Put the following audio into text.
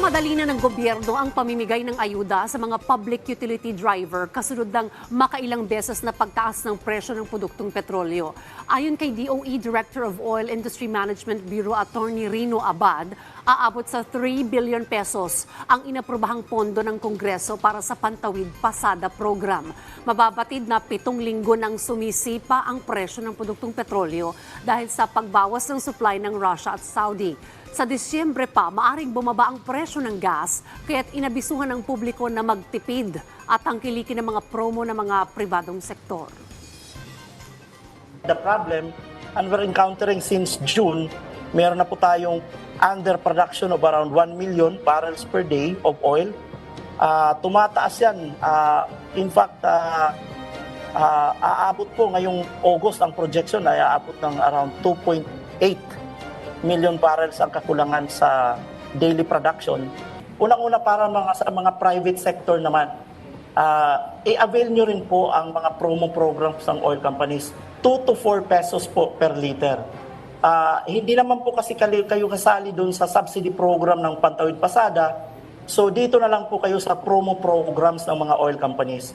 Minamadali na ng gobyerno ang pamimigay ng ayuda sa mga public utility driver kasunod ng makailang beses na pagtaas ng presyo ng produktong petrolyo. Ayon kay DOE Director of Oil Industry Management Bureau Attorney Rino Abad, aabot sa 3 billion pesos ang inaprobahang pondo ng Kongreso para sa Pantawid Pasada program. Mababatid na pitong linggo nang sumisipa ang presyo ng produktong petrolyo dahil sa pagbawas ng supply ng Russia at Saudi. Sa Disyembre pa, maaring bumaba ang presyo ng gas, kaya't inabisuhan ng publiko na magtipid at tangkilikin ng mga promo ng mga pribadong sektor. The problem, and we're encountering since June, meron na po tayong underproduction of around 1 million barrels per day of oil. Ah, tumataas yan. Ah, in fact, ah, ah, aabot po ngayong August ang projection ay aabot ng around 2.8 million barrels ang kakulangan sa daily production. Unang-una para mga sa mga private sector naman, ah, i-avail nyo rin po ang mga promo programs ng oil companies. 2 to 4 pesos po per liter. Ah, hindi naman po kasi kali- kayo kasali doon sa subsidy program ng Pantawid Pasada. So dito na lang po kayo sa promo programs ng mga oil companies.